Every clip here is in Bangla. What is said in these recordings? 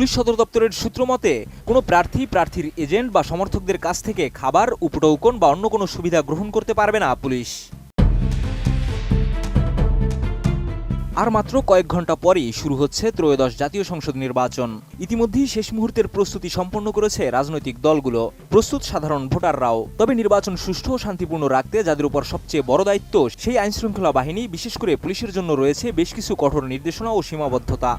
পুলিশ সদর দপ্তরের সূত্র মতে, কোনো প্রার্থী, প্রার্থীর এজেন্ট বা সমর্থকদের কাছ থেকে খাবার, উপটৌকন বা অন্য কোনো সুবিধা গ্রহণ করতে পারবে না পুলিশ। আর মাত্র কয়েক ঘণ্টা পরেই শুরু হচ্ছে ত্রয়োদশ জাতীয় সংসদ নির্বাচন। ইতিমধ্যেই শেষ মুহূর্তের প্রস্তুতি সম্পন্ন করেছে রাজনৈতিক দলগুলো। প্রস্তুত সাধারণ ভোটাররাও। তবে নির্বাচন সুষ্ঠু ও শান্তিপূর্ণ রাখতে যাদের উপর সবচেয়ে বড় দায়িত্ব সেই আইনশৃঙ্খলা বাহিনী, বিশেষ করে পুলিশের জন্য রয়েছে বেশ কিছু কঠোর নির্দেশনা ও সীমাবদ্ধতা।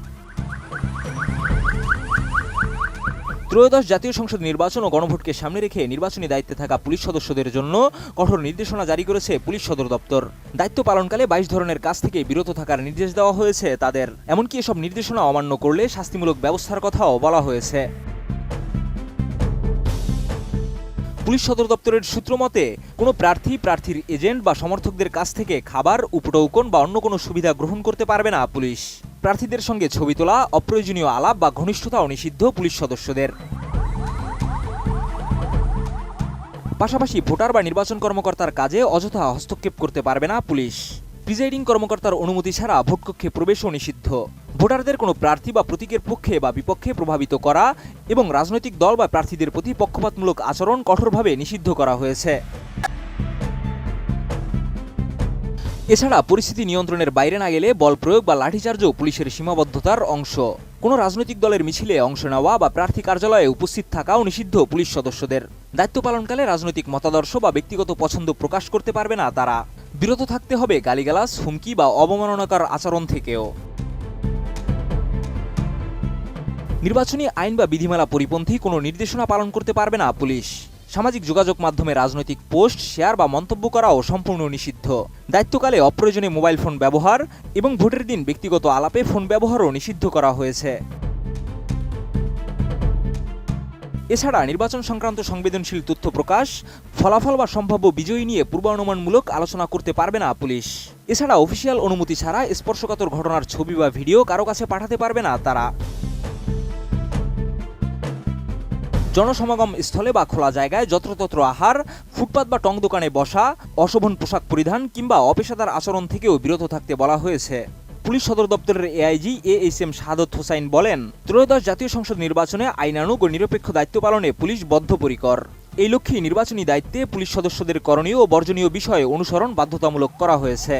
ত্রয়োদশ জাতীয় সংসদ নির্বাচন ও গণভোটকে সামনে রেখে নির্বাচনী দায়িত্বে থাকা পুলিশ সদস্যদের জন্য কঠোর নির্দেশনা জারি করেছে পুলিশ সদর দপ্তর। দায়িত্ব পালনকালে বাইশ ধরনের কাজ থেকে বিরত থাকার নির্দেশ দেওয়া হয়েছে তাদের। এমনকি এসব নির্দেশনা অমান্য করলে শাস্তিমূলক ব্যবস্থার কথাও বলা হয়েছে। পুলিশ সদর দপ্তরের সূত্র মতে, কোনো প্রার্থী, প্রার্থীর এজেন্ট বা সমর্থকদের কাছ থেকে খাবার, উপটৌকন বা অন্য কোনো সুবিধা গ্রহণ করতে পারবে না পুলিশ। প্রার্থীদের সঙ্গে ছবি তোলা, অপ্রয়োজনীয় আলাপ বা ঘনিষ্ঠতা অনিষিদ্ধ পুলিশ সদস্যদের। পাশাপাশি ভোটার বা নির্বাচন কর্মকর্তার কাজে অযথা হস্তক্ষেপ করতে পারবে না পুলিশ। প্রিজাইডিং কর্মকর্তার অনুমতি ছাড়া ভোটকক্ষে প্রবেশও নিষিদ্ধ। ভোটারদের কোনো প্রার্থী বা প্রতীকের পক্ষে বা বিপক্ষে প্রভাবিত করা এবং রাজনৈতিক দল বা প্রার্থীদের প্রতি পক্ষপাতমূলক আচরণ কঠোরভাবে নিষিদ্ধ করা হয়েছে। এছাড়া পরিস্থিতি নিয়ন্ত্রণের বাইরে না গেলে বল প্রয়োগ বা লাঠিচার্জও পুলিশের সীমাবদ্ধতার অংশ। কোনো রাজনৈতিক দলের মিছিলে অংশ নেওয়া বা প্রার্থী কার্যালয়ে উপস্থিত থাকাও নিষিদ্ধ পুলিশ সদস্যদের। দায়িত্ব পালনকালে রাজনৈতিক মতাদর্শ বা ব্যক্তিগত পছন্দ প্রকাশ করতে পারবে না তারা। বিরত থাকতে হবে গালিগালাজ, হুমকি বা অবমাননাকর আচরণ থেকেও। নির্বাচনী আইন বা বিধিমালা পরিপন্থী কোনো নির্দেশনা পালন করতে পারবে না পুলিশ। সামাজিক যোগাযোগ মাধ্যমে রাজনৈতিক পোস্ট, শেয়ার বা মন্তব্য করাও সম্পূর্ণ নিষিদ্ধ। দায়িত্বকালে অপ্রয়োজনীয় মোবাইল ফোন ব্যবহার এবং ভোটের দিন ব্যক্তিগত আলাপে ফোন ব্যবহারও নিষিদ্ধ করা হয়েছে। এছাড়া নির্বাচন সংক্রান্ত সংবেদনশীল তথ্য প্রকাশ, ফলাফল বা সম্ভাব্য বিজয়ী নিয়ে পূর্বানুমানমূলক আলোচনা করতে পারবে না পুলিশ। এছাড়া অফিসিয়াল অনুমতি ছাড়া স্পর্শকাতর ঘটনার ছবি বা ভিডিও কারও কাছে পাঠাতে পারবে না তারা। জনসমাগম স্থলে বা খোলা জায়গায় যত্রতত্র আহার, ফুটপাত বা টং দোকানে বসা, অশোভন পোশাক পরিধান কিংবা অপেশাদার আচরণ থেকেও বিরত থাকতে বলা হয়েছে। পুলিশ সদর দপ্তরের AIG A H M Shahadat Hossain বলেন, ত্রয়োদশ জাতীয় সংসদ নির্বাচনে আইনানুগ ও নিরপেক্ষ দায়িত্ব পালনে পুলিশ বদ্ধপরিকর। এই লক্ষ্যে নির্বাচনী দায়িত্বে পুলিশ সদস্যদের করণীয় ও বর্জনীয় বিষয়ে অনুসরণ বাধ্যতামূলক করা হয়েছে।